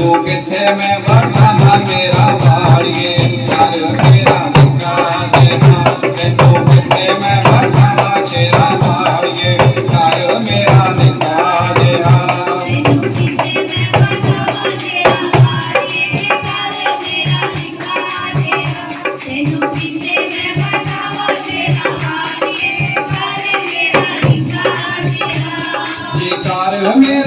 तू किथे मैं बड़ा ना मेरा वाड़िए कर मेरा मुका देना। ते तू किथे मैं बड़ा ना मेरा वाड़िए कर मेरा निका देना। Yeah.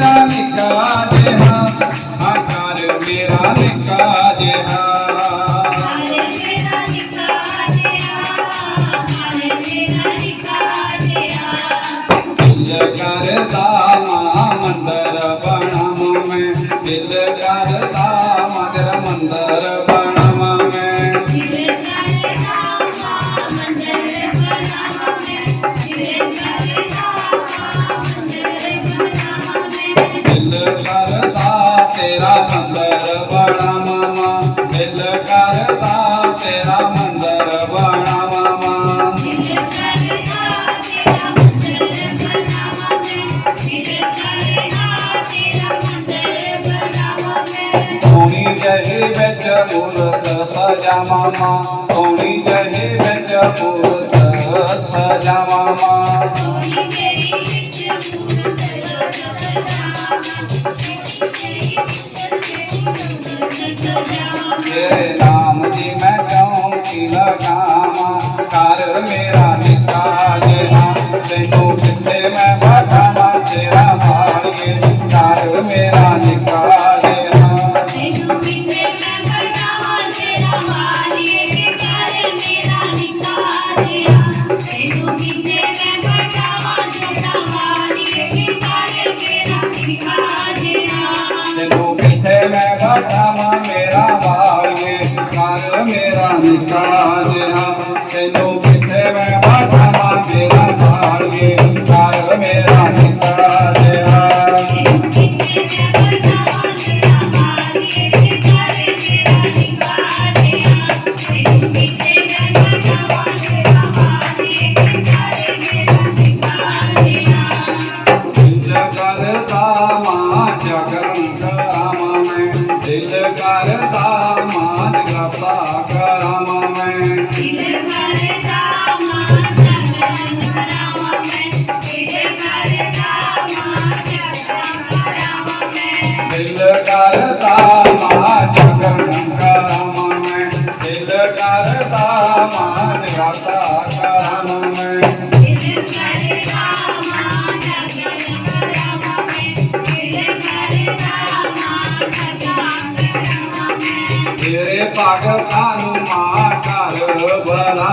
तेरा मंदिर बना मामा थोड़ी जही बेच मूर्त सजा मामा। थोड़ी जही बेच मूर्त सजा मामा। Thank you. तेरे पागल हनुमा कर भला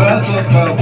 मैं दुख